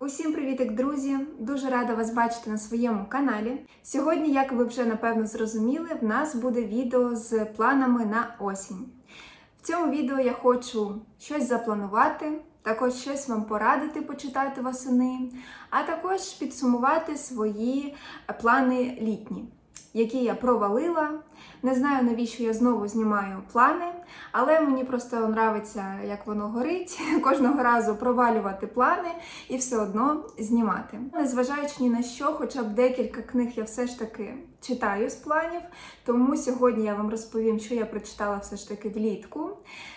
Усім привітик, друзі! Дуже рада вас бачити на своєму каналі. Сьогодні, як ви вже напевно зрозуміли, в нас буде відео з планами на осінь. В цьому відео я хочу щось запланувати, також щось вам порадити почитати восени, а також підсумувати свої плани літні, які я провалила. Не знаю, навіщо я знову знімаю плани, але мені просто нравиться, як воно горить, кожного разу провалювати плани і все одно знімати. Незважаючи ні на що, хоча б декілька книг я все ж таки читаю з планів. Тому сьогодні я вам розповім, що я прочитала все ж таки влітку,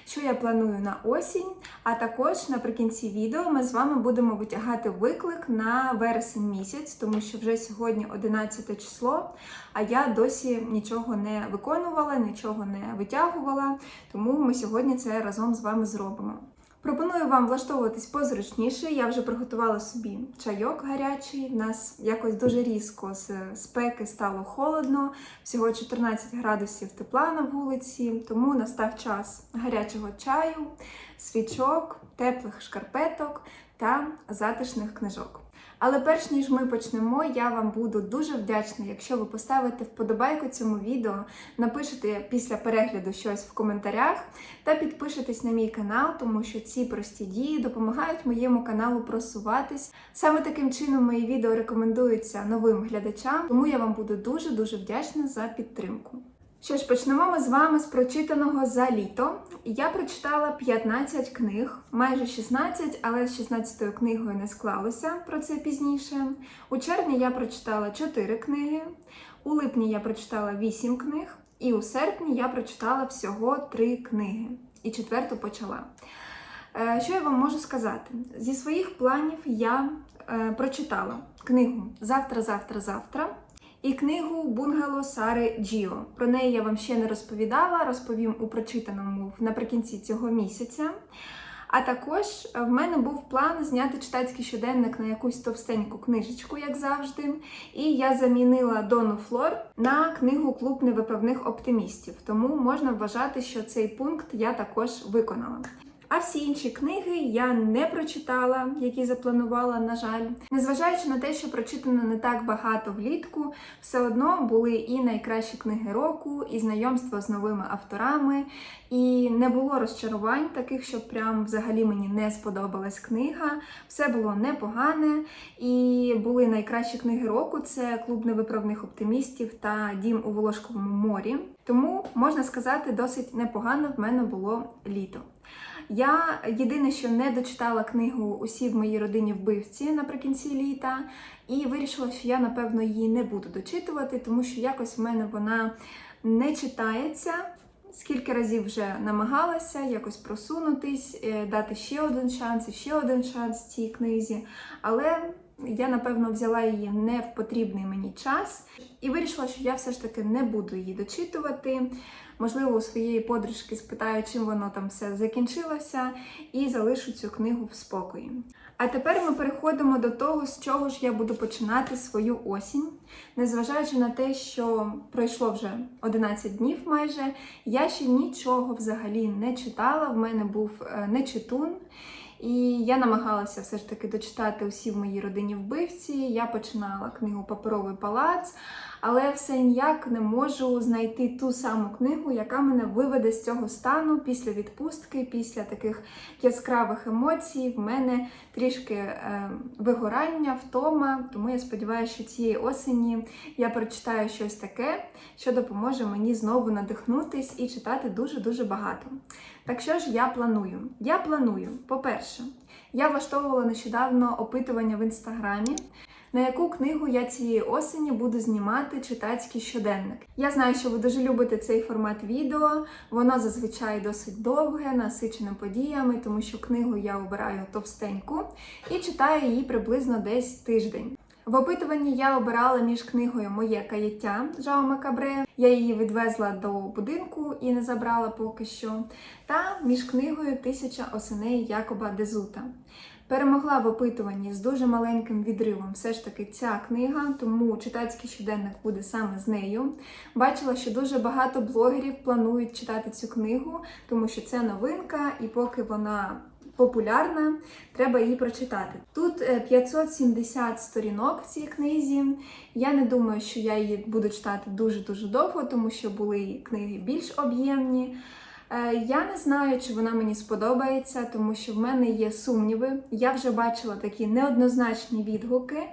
що я планую на осінь. А також наприкінці відео ми з вами будемо витягати виклик на вересень місяць, тому що вже сьогодні 11 число, а я досі нічого не виконувала, нічого не витягувала. Тому ми сьогодні це разом з вами зробимо. Пропоную вам влаштовуватись позручніше. Я вже приготувала собі чайок гарячий. В нас якось дуже різко з спеки стало холодно, всього 14 градусів тепла на вулиці, тому настав час гарячого чаю, свічок, теплих шкарпеток та затишних книжок. Але перш ніж ми почнемо, я вам буду дуже вдячна, якщо ви поставите вподобайку цьому відео, напишете після перегляду щось в коментарях та підпишетесь на мій канал, тому що ці прості дії допомагають моєму каналу просуватись. Саме таким чином мої відео рекомендуються новим глядачам, тому я вам буду дуже-дуже вдячна за підтримку. Що ж, почнемо ми з вами з прочитаного за літо. Я прочитала 15 книг, майже 16, але з 16 книгою не склалося про це пізніше. У червні я прочитала 4 книги, у липні я прочитала 8 книг, і у серпні я прочитала всього 3 книги. І четверту почала. Е, Що я вам можу сказати? Зі своїх планів я е, прочитала книгу Завтра, завтра, завтра і книгу Бунгало Сари Джіо. Про неї я вам ще не розповідала, розповім у прочитаному наприкінці цього місяця. А також в мене був план зняти читацький щоденник на якусь товстеньку книжечку, як завжди. І я замінила Дону Флор на книгу Клуб невиправних оптимістів. Тому можна вважати, що цей пункт я також виконала. А всі інші книги я не прочитала, які запланувала, на жаль. Незважаючи на те, що прочитано не так багато влітку, все одно були і найкращі книги року, і знайомство з новими авторами, і не було розчарувань, таких, що прям взагалі мені не сподобалась книга. Все було непогане. І були найкращі книги року: це клуб невиправних оптимістів та Дім у Волошковому морі. Тому можна сказати, досить непогано в мене було літо. Я єдине, що не дочитала книгу Усі в моїй родині вбивці наприкінці літа, і вирішила, що я, напевно, її не буду дочитувати, тому що якось в мене вона не читається. Скільки разів вже намагалася якось просунутись, е, дати ще один шанс і ще один шанс цій книзі. Але я, напевно, взяла її не в потрібний мені час і вирішила, що я все ж таки не буду її дочитувати. Можливо, у своєї подружки спитаю, чим воно там все закінчилося, і залишу цю книгу в спокої. А тепер ми переходимо до того, з чого ж я буду починати свою осінь. Незважаючи на те, що пройшло вже 11 днів майже, я ще нічого взагалі не читала. В мене був е, нечитун. І я намагалася все ж таки дочитати усі в моїй родині вбивці. Я починала книгу Паперовий палац, але все ніяк не можу знайти ту саму книгу, яка мене виведе з цього стану після відпустки, після таких яскравих емоцій. В мене трішки е, вигорання, втома. Тому я сподіваюся, що цієї осені я прочитаю щось таке, що допоможе мені знову надихнутись і читати дуже-дуже багато. Так що ж я планую? Я планую, по-перше, я влаштовувала нещодавно опитування в інстаграмі. На яку книгу я цієї осені буду знімати читацький щоденник? Я знаю, що ви дуже любите цей формат відео. Воно зазвичай досить довге, насичене подіями, тому що книгу я обираю товстеньку і читаю її приблизно десь тиждень. В опитуванні я обирала між книгою Моє каяття Жаума Кабре. Я її відвезла до будинку і не забрала поки що. Та між книгою Тисяча осеней Якоба Дезута. Перемогла в опитуванні з дуже маленьким відривом все ж таки ця книга, тому читацький щоденник буде саме з нею. Бачила, що дуже багато блогерів планують читати цю книгу, тому що це новинка, і поки вона популярна, треба її прочитати. Тут е, 570 сторінок в цій книзі. Я не думаю, що я її буду читати дуже-дуже довго, тому що були книги більш об'ємні. Е, Я не знаю, чи вона мені сподобається, тому що в мене є сумніви. Я вже бачила такі неоднозначні відгуки,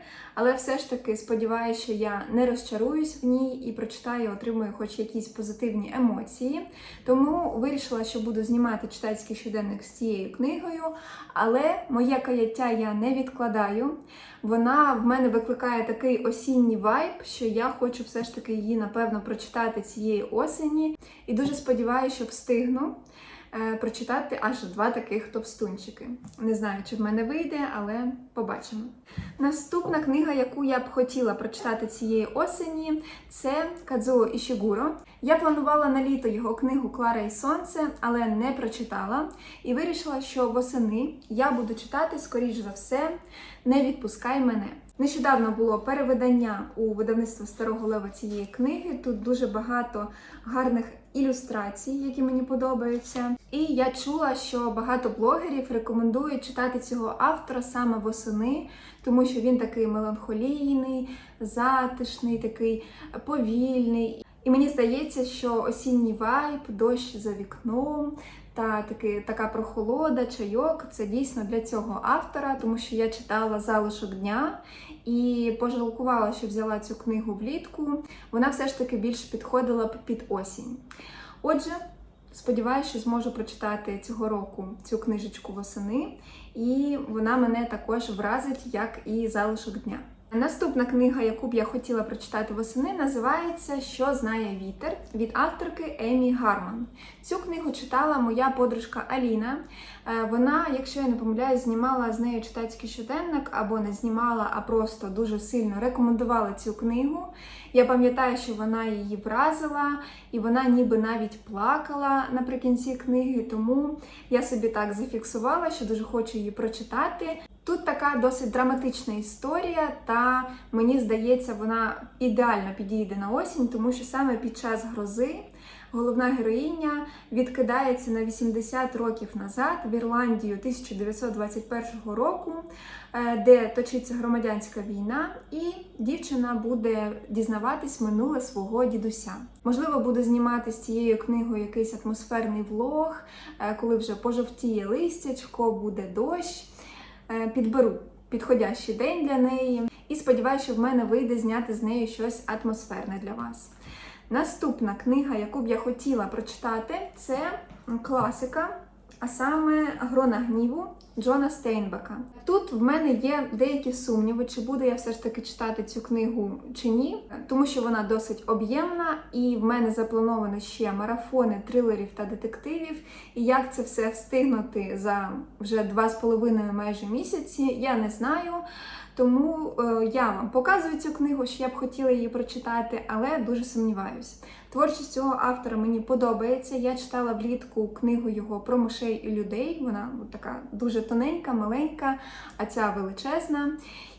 але все ж таки сподіваюся, що я не розчаруюсь в ній і прочитаю, отримую хоч якісь позитивні емоції. Тому вирішила, що буду знімати читацький щоденник з цією книгою, але моє каяття я не відкладаю. Вона в мене викликає такий осінній вайб, що я хочу все ж таки її, напевно, прочитати цієї осені. І дуже сподіваюся, що встигну прочитати аж два таких товстунчики. Не знаю, чи в мене вийде, але побачимо. Наступна книга, яку я б хотіла прочитати цієї осені, це Кадзуо Ішігуро. Я планувала на літо його книгу Клара і Сонце, але не прочитала і вирішила, що восени я буду читати, скоріш за все, не відпускай мене. Нещодавно було перевидання у видавництво Старого Лева цієї книги. Тут дуже багато гарних ілюстрацій, які мені подобаються. І я чула, що багато блогерів рекомендують читати цього автора саме восени, тому що він такий меланхолійний, затишний, такий повільний. І мені здається, що осінній вайб, дощ за вікном та таки, така прохолода, чайок це дійсно для цього автора, тому що я читала залишок дня і пожалкувала, що взяла цю книгу влітку. Вона все ж таки більш підходила під осінь. Отже, сподіваюся, що зможу прочитати цього року цю книжечку восени, і вона мене також вразить, як і залишок дня. Наступна книга, яку б я хотіла прочитати восени, називається Що знає вітер від авторки Емі Гарман. Цю книгу читала моя подружка Аліна. Е, Вона, якщо я не помиляюсь, знімала з нею читацький щоденник або не знімала, а просто дуже сильно рекомендувала цю книгу. Я пам'ятаю, що вона її вразила, і вона ніби навіть плакала наприкінці книги, тому я собі так зафіксувала, що дуже хочу її прочитати. Тут така досить драматична історія, та мені здається, вона ідеально підійде на осінь, тому що саме під час грози головна героїня відкидається на 80 років назад в Ірландію 1921 року, е, де точиться громадянська війна, і дівчина буде дізнаватись минуле свого дідуся. Можливо, буду знімати з цією книгою якийсь атмосферний влог, е, коли вже пожовтіє листячко, буде дощ. Е, підберу підходящий день для неї. І сподіваюся, що в мене вийде зняти з нею щось атмосферне для вас. Наступна книга, яку б я хотіла прочитати, це класика, а саме Грона гніву Джона Стейнбека. Тут в мене є деякі сумніви, чи буду я все ж таки читати цю книгу чи ні, тому що вона досить об'ємна, і в мене заплановано ще марафони трилерів та детективів. І як це все встигнути за вже два з половиною майже місяці, я не знаю. Тому е, я вам показую цю книгу, що я б хотіла її прочитати, але дуже сумніваюсь. Творчість цього автора мені подобається. Я читала влітку книгу його про мишей і людей. Вона така дуже тоненька, маленька, а ця величезна.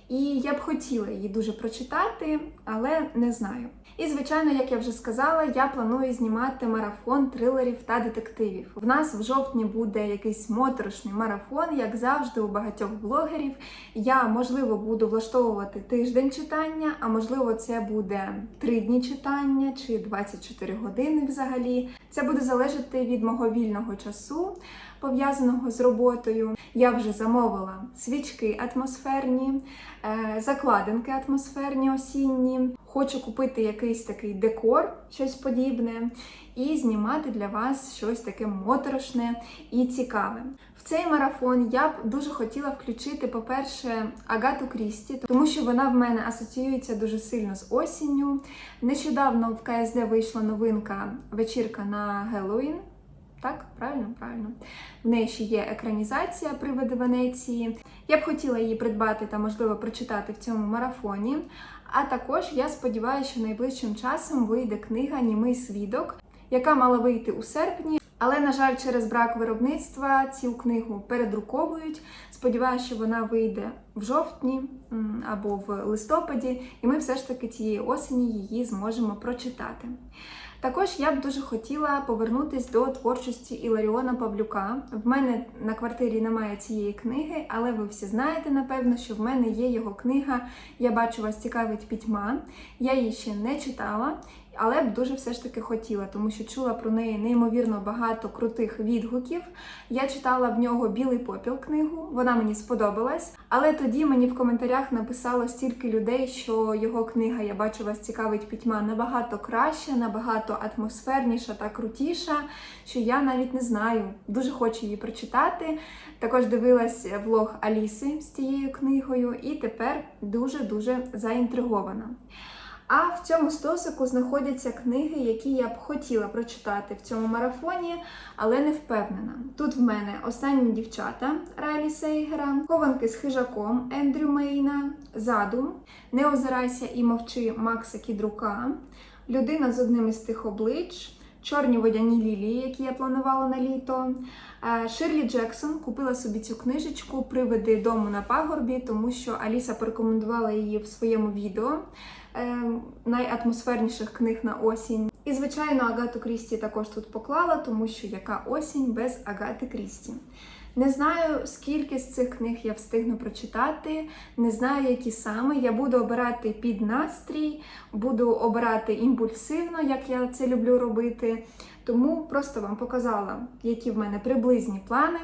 І я б хотіла її дуже прочитати, але не знаю. І, звичайно, як я вже сказала, я планую знімати марафон трилерів та детективів. В нас в жовтні буде якийсь моторошний марафон, як завжди, у багатьох блогерів. Я, можливо, буду влаштовувати тиждень читання, а можливо, це буде 3 дні читання чи 24 години взагалі. Це буде залежати від мого вільного часу, пов'язаного з роботою. Я вже замовила свічки атмосферні, закладинки атмосферні осінні. Хочу купити якийсь такий декор, щось подібне, і знімати для вас щось таке моторошне і цікаве. В цей марафон я б дуже хотіла включити, по-перше, Агату Крісті, тому що вона в мене асоціюється дуже сильно з осінню. Нещодавно в КСД вийшла новинка вечірка на Геловін. Так, правильно, правильно. В неї ще є екранізація привиди Венеції. Я б хотіла її придбати та, можливо, прочитати в цьому марафоні. А також я сподіваюся, що найближчим часом вийде книга Німий свідок, яка мала вийти у серпні. Але, на жаль, через брак виробництва цю книгу передруковують. Сподіваюся, що вона вийде в жовтні або в листопаді, і ми все ж таки цієї осені її зможемо прочитати. Також я б дуже хотіла повернутись до творчості Іларіона Павлюка. В мене на квартирі немає цієї книги, але ви всі знаєте, напевно, що в мене є його книга Я бачу вас цікавить пітьма. Я її ще не читала. Але б дуже все ж таки хотіла, тому що чула про неї неймовірно багато крутих відгуків. Я читала в нього Білий попіл книгу, вона мені сподобалась. Але тоді мені в коментарях написало стільки людей, що його книга Я бачу вас цікавить пітьма набагато краща, набагато атмосферніша та крутіша, що я навіть не знаю. Дуже хочу її прочитати. Також дивилась влог Аліси з цією книгою, і тепер дуже-дуже заінтригована. А в цьому стосику знаходяться книги, які я б хотіла прочитати в цьому марафоні, але не впевнена. Тут в мене останні дівчата Райлі Сейгера, Хованки з хижаком Ендрю Мейна, Задум, Не озирайся і мовчи Макса Кідрука, Людина з одним із тих облич. Чорні водяні лілії, які я планувала на літо. Е, Ширлі Джексон купила собі цю книжечку Привиди дому на пагорбі, тому що Аліса порекомендувала її в своєму відео найатмосферніших книг на осінь. І, звичайно, Агату Крісті також тут поклала, тому що яка осінь без Агати Крісті. Не знаю, скільки з цих книг я встигну прочитати, не знаю, які саме. Я буду обирати під настрій, буду обирати імпульсивно, як я це люблю робити. Тому просто вам показала, які в мене приблизні плани.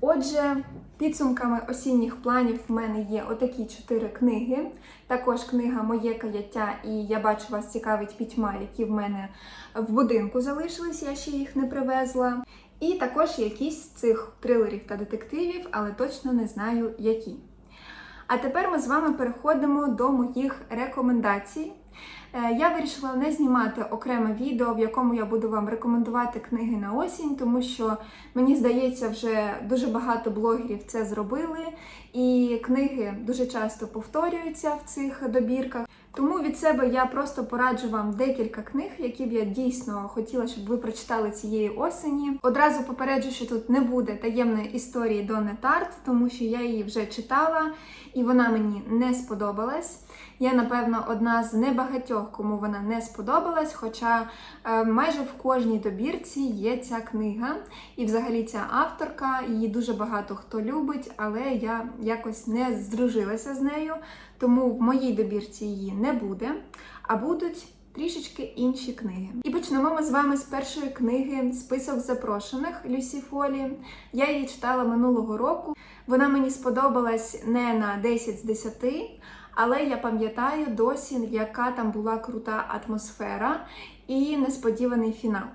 Отже, підсумками осінніх планів в мене є отакі чотири книги. Також книга Моє каяття і Я бачу вас цікавить пітьма, які в мене в будинку залишились, я ще їх не привезла. І також якісь з цих трилерів та детективів, але точно не знаю які. А тепер ми з вами переходимо до моїх рекомендацій. Е, Я вирішила не знімати окреме відео, в якому я буду вам рекомендувати книги на осінь, тому що мені здається, вже дуже багато блогерів це зробили, і книги дуже часто повторюються в цих добірках. Тому від себе я просто пораджу вам декілька книг, які б я дійсно хотіла, щоб ви прочитали цієї осені. Одразу попереджу, що тут не буде таємної історії Донни Тарт, тому що я її вже читала і вона мені не сподобалась. Я, напевно, одна з небагатьох, кому вона не сподобалась, хоча е, майже в кожній добірці є ця книга. І взагалі ця авторка, її дуже багато хто любить, але я якось не здружилася з нею, тому в моїй добірці її не буде, а будуть. Трішечки інші книги. І почнемо ми з вами з першої книги Список запрошених Люсі Фолі. Я її читала минулого року. Вона мені сподобалась не на 10 з 10, але я пам'ятаю досі, яка там була крута атмосфера і несподіваний фінал.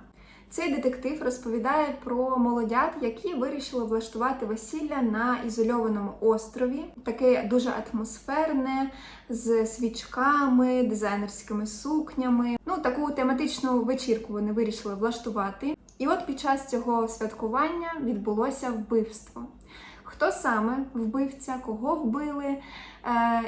Цей детектив розповідає про молодят, які вирішили влаштувати весілля на ізольованому острові, таке дуже атмосферне, з свічками, дизайнерськими сукнями. Ну, таку тематичну вечірку вони вирішили влаштувати. І от під час цього святкування відбулося вбивство. Хто саме вбивця, кого вбили е,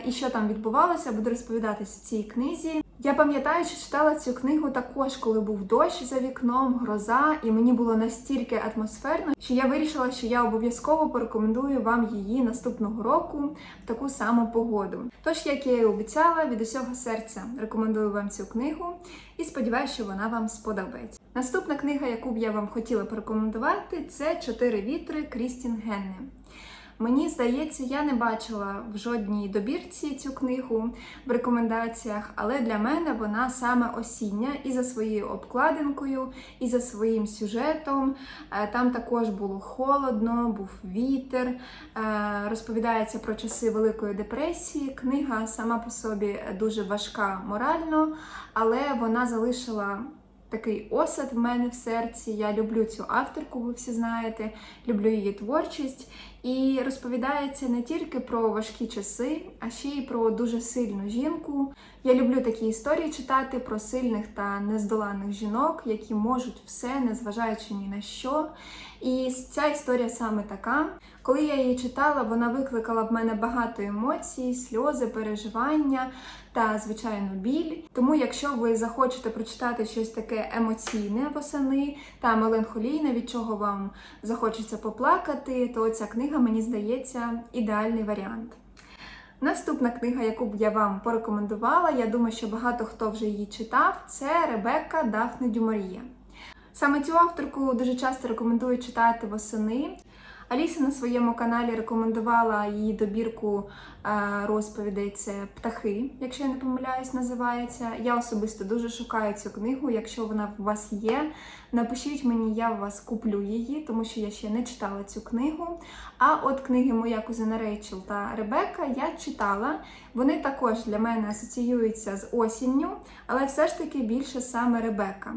і що там відбувалося, буду розповідатися в цій книзі. Я пам'ятаю, що читала цю книгу також, коли був дощ за вікном, гроза, і мені було настільки атмосферно, що я вирішила, що я обов'язково порекомендую вам її наступного року в таку саму погоду. Тож, як я і обіцяла, від усього серця рекомендую вам цю книгу і сподіваюся, що вона вам сподобається. Наступна книга, яку б я вам хотіла порекомендувати, це Чотири вітри Крістін Генне. Мені здається, я не бачила в жодній добірці цю книгу в рекомендаціях, але для мене вона саме осіння і за своєю обкладинкою, і за своїм сюжетом. Е, Там також було холодно, був вітер. Е, Розповідається про часи Великої депресії. Книга сама по собі дуже важка морально, але вона залишила. Такий осад в мене в серці. Я люблю цю авторку, ви всі знаєте, люблю її творчість. І розповідається не тільки про важкі часи, а ще й про дуже сильну жінку. Я люблю такі історії читати про сильних та нездоланих жінок, які можуть все, незважаючи ні на що. І ця історія саме така. Коли я її читала, вона викликала в мене багато емоцій, сльози, переживання та, звичайно, біль. Тому, якщо ви захочете прочитати щось таке емоційне восени та меланхолійне, від чого вам захочеться поплакати, то ця книга, мені здається, ідеальний варіант. Наступна книга, яку б я вам порекомендувала, я думаю, що багато хто вже її читав, це Ребекка Дафне Дюморія. Саме цю авторку дуже часто рекомендують читати восени. Аліса на своєму каналі рекомендувала її добірку е, розповідей. Це птахи, якщо я не помиляюсь, називається. Я особисто дуже шукаю цю книгу. Якщо вона у вас є, напишіть мені, я у вас куплю її, тому що я ще не читала цю книгу. А от книги Моя кузина Рейчел та Ребекка я читала. Вони також для мене асоціюються з осінню, але все ж таки більше саме Ребекка.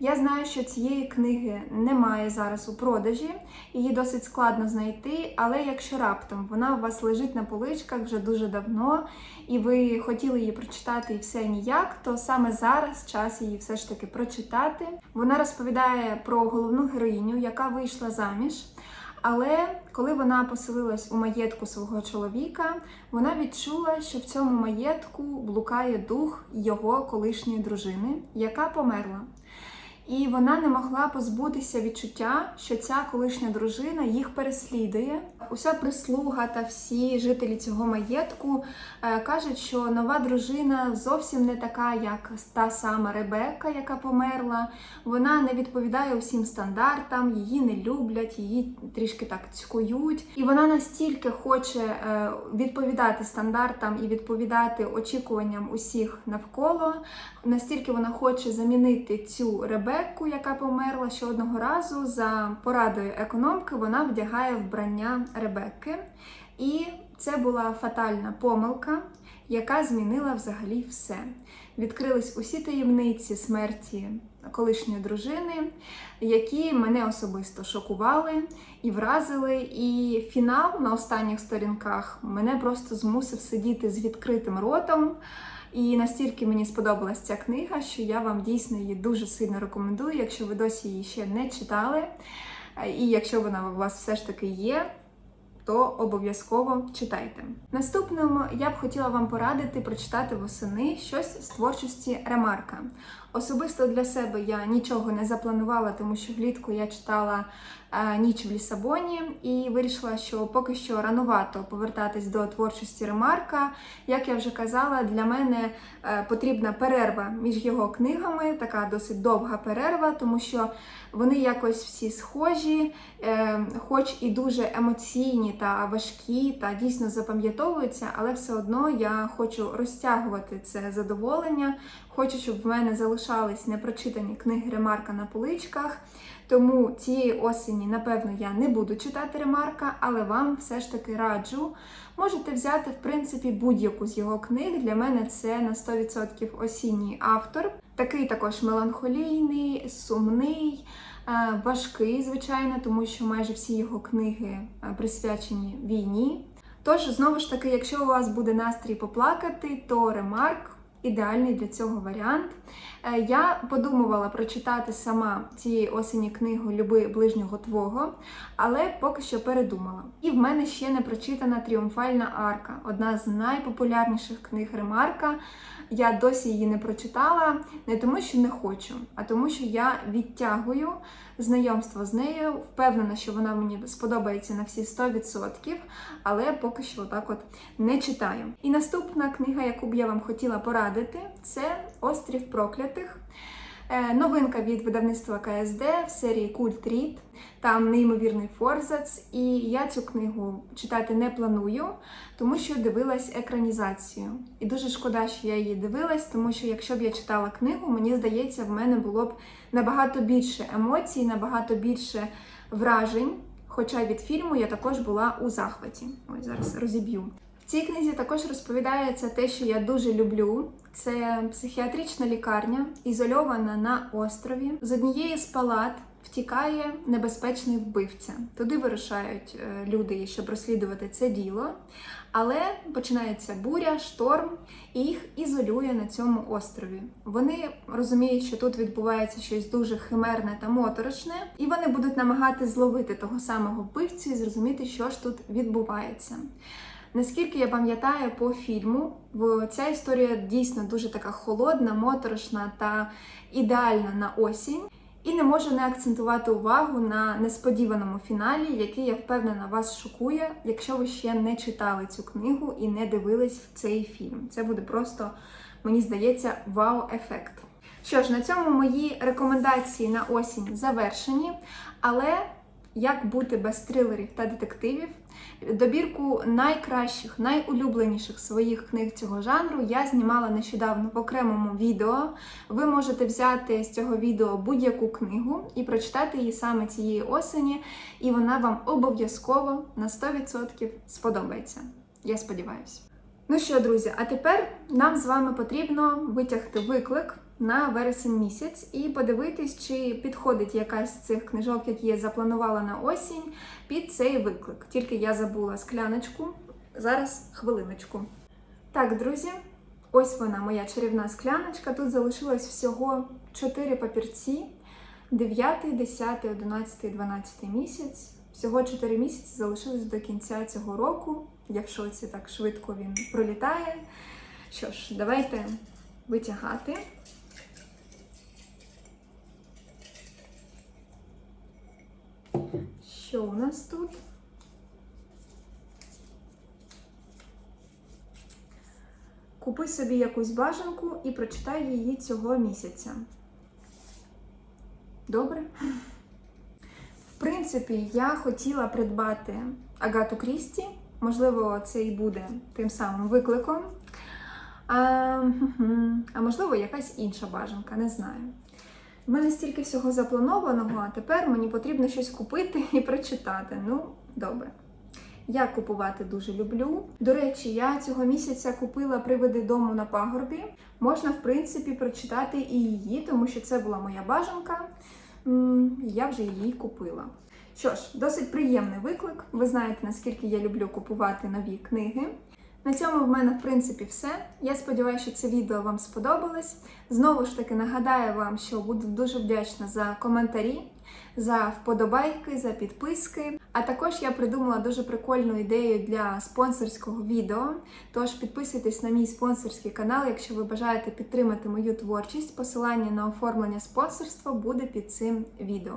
Я знаю, що цієї книги немає зараз у продажі, її досить складно знайти, але якщо раптом вона у вас лежить на поличках вже дуже давно, і ви хотіли її прочитати і все ніяк, то саме зараз час її все ж таки прочитати. Вона розповідає про головну героїню, яка вийшла заміж. Але коли вона поселилась у маєтку свого чоловіка, вона відчула, що в цьому маєтку блукає дух його колишньої дружини, яка померла. І вона не могла позбутися відчуття, що ця колишня дружина їх переслідує. Уся прислуга та всі жителі цього маєтку е, кажуть, що нова дружина зовсім не така, як та сама Ребекка, яка померла. Вона не відповідає усім стандартам, її не люблять, її трішки так цькують. І вона настільки хоче е, відповідати стандартам і відповідати очікуванням усіх навколо, настільки вона хоче замінити цю Ребекку, яка померла, що одного разу за порадою економки вона вдягає вбрання Ребекки. І це була фатальна помилка, яка змінила взагалі все. Відкрились усі таємниці смерті колишньої дружини, які мене особисто шокували і вразили. І фінал на останніх сторінках мене просто змусив сидіти з відкритим ротом. І настільки мені сподобалась ця книга, що я вам дійсно її дуже сильно рекомендую, якщо ви досі її ще не читали. І якщо вона у вас все ж таки є, то обов'язково читайте. Наступному я б хотіла вам порадити прочитати восени щось з творчості Ремарка. Особисто для себе я нічого не запланувала, тому що влітку я читала е, ніч в Лісабоні і вирішила, що поки що ранувато повертатись до творчості Ремарка. Як я вже казала, для мене е, потрібна перерва між його книгами, така досить довга перерва, тому що вони якось всі схожі, е, хоч і дуже емоційні та важкі, та дійсно запам'ятовуються, але все одно я хочу розтягувати це задоволення. Хочу, щоб в мене залишались непрочитані книги Ремарка на поличках. Тому цієї осені, напевно, я не буду читати Ремарка, але вам все ж таки раджу. Можете взяти, в принципі, будь-яку з його книг. Для мене це на 100% осінній автор. Такий також меланхолійний, сумний, е, важкий, звичайно, тому що майже всі його книги е, присвячені війні. Тож, знову ж таки, якщо у вас буде настрій поплакати, то Ремарк ідеальний для цього варіант. Е, Я подумувала прочитати сама цієї осені книгу Люби ближнього твого, але поки що передумала. І в мене ще не прочитана Тріумфальна арка, одна з найпопулярніших книг Ремарка. Я досі її не прочитала, не тому, що не хочу, а тому, що я відтягую знайомство з нею. Впевнена, що вона мені сподобається на всі 100%, але поки що так от не читаю. І наступна книга, яку б я вам хотіла порадити, це Острів проклятих. Е, Новинка від видавництва КСД в серії Культ Рід. Там неймовірний форзац, і я цю книгу читати не планую, тому що дивилась екранізацію. І дуже шкода, що я її дивилась, тому що якщо б я читала книгу, мені здається, в мене було б набагато більше емоцій, набагато більше вражень. Хоча від фільму я також була у захваті. Ось зараз розіб'ю. Цій книзі також розповідається те, що я дуже люблю. Це психіатрична лікарня, ізольована на острові. З однієї з палат втікає небезпечний вбивця. Туди вирушають е, люди, щоб розслідувати це діло. Але починається буря, шторм, і їх ізолює на цьому острові. Вони розуміють, що тут відбувається щось дуже химерне та моторошне, і вони будуть намагатись зловити того самого вбивцю і зрозуміти, що ж тут відбувається. Наскільки я пам'ятаю по фільму, бо ця історія дійсно дуже така холодна, моторошна та ідеальна на осінь. І не можу не акцентувати увагу на несподіваному фіналі, який я впевнена вас шокує, якщо ви ще не читали цю книгу і не дивились в цей фільм. Це буде просто, мені здається, вау-ефект. Що ж, на цьому мої рекомендації на осінь завершені, але як бути без трилерів та детективів. Добірку найкращих, найулюбленіших своїх книг цього жанру я знімала нещодавно в окремому відео. Ви можете взяти з цього відео будь-яку книгу і прочитати її саме цієї осені, і вона вам обов'язково на 100% сподобається. Я сподіваюся. Ну що, друзі, а тепер нам з вами потрібно витягти виклик на вересень місяць і подивитись, чи підходить якась з цих книжок, які я запланувала на осінь, під цей виклик. Тільки я забула скляночку. Зараз хвилиночку. Так, друзі, ось вона, моя чарівна скляночка. Тут залишилось всього 4 папірці: 9, 10, 11, 12 місяць. Всього 4 місяці залишилось до кінця цього року. Якщо це так швидко він пролітає. Що ж, давайте витягати. Що у нас тут? Купи собі якусь бажанку і прочитай її цього місяця. Добре? В принципі, я хотіла придбати Агату Крісті. Можливо, це і буде тим самим викликом. А, а можливо, якась інша бажанка, не знаю. У мене стільки всього запланованого, а тепер мені потрібно щось купити і прочитати. Ну, добре. Я купувати дуже люблю. До речі, я цього місяця купила привиди дому на пагорбі. Можна, в принципі, прочитати і її, тому що це була моя бажанка. Я вже її купила. Що ж, досить приємний виклик. Ви знаєте, наскільки я люблю купувати нові книги. На цьому в мене, в принципі, все. Я сподіваюся, що це відео вам сподобалось. Знову ж таки нагадаю вам, що буду дуже вдячна за коментарі, за вподобайки, за підписки. А також я придумала дуже прикольну ідею для спонсорського відео. Тож підписуйтесь на мій спонсорський канал, якщо ви бажаєте підтримати мою творчість. Посилання на оформлення спонсорства буде під цим відео.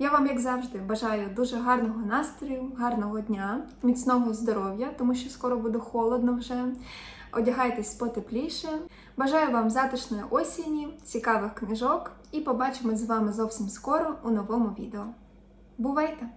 Я вам, як завжди, бажаю дуже гарного настрою, гарного дня, міцного здоров'я, тому що скоро буде холодно вже. Одягайтесь потепліше. Бажаю вам затишної осені, цікавих книжок і побачимось з вами зовсім скоро у новому відео. Бувайте!